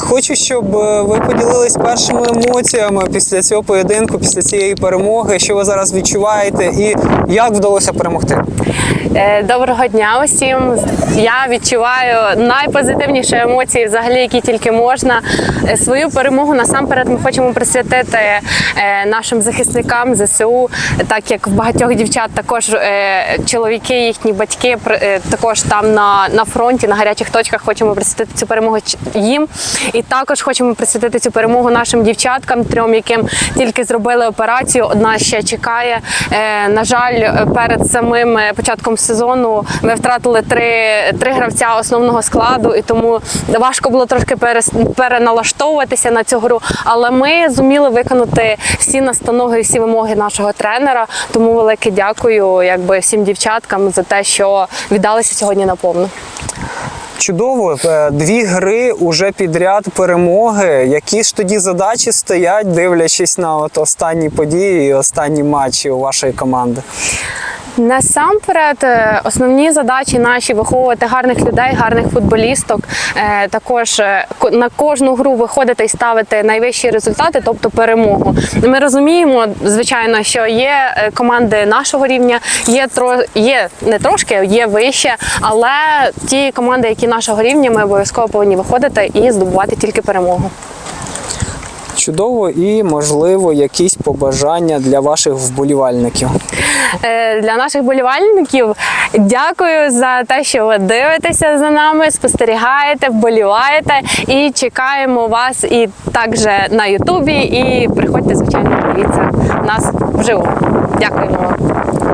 Хочу, щоб е, ви поділились першими емоціями після цього поєдинку, після цієї перемоги, що ви зараз відчуваєте, і як вдалося перемогти. Е, Доброго дня усім. Я відчуваю найпозитивніші емоції, взагалі, які тільки можна. Е, Свою перемогу насамперед ми хочемо присвятити е, нашим захисникам ЗСУ, так як в багатьох дівчат також чоловіки, їхні батьки також там на, на фронті, на гарячих точках. Хочемо присвятити цю перемогу їм. І також хочемо присвятити цю перемогу нашим дівчаткам, трьом, яким тільки зробили операцію. Одна ще чекає. На жаль, перед самим початком сезону ми втратили три, три гравця основного складу, і тому важко було трошки переналаштовуватися на цю гру. Але ми зуміли виконати всі настанови, всі вимоги нашого тренера. Тому велике дякую, якби всім дівчаткам за те, що віддалися сьогодні на повну. Чудово, Е, дві гри уже підряд перемоги. Які ж тоді задачі стоять, дивлячись на от останні події і останні матчі у вашої команди? Насамперед, е, основні задачі наші виховувати гарних людей, гарних футболісток. Е, Також е, на кожну гру виходити і ставити найвищі результати, тобто перемогу. Ми розуміємо, звичайно, що є команди нашого рівня, є тро є не трошки, є вище, але ті команди, які нашого рівня, ми обов'язково повинні виходити і здобувати тільки перемогу. Чудово і, можливо, якісь побажання для ваших вболівальників. Е, для наших болівальників дякую за те, що ви дивитеся за нами, спостерігаєте, вболіваєте і чекаємо вас і також на Ютубі. І приходьте, звичайно, дивіться нас вживу. Дякуємо вам.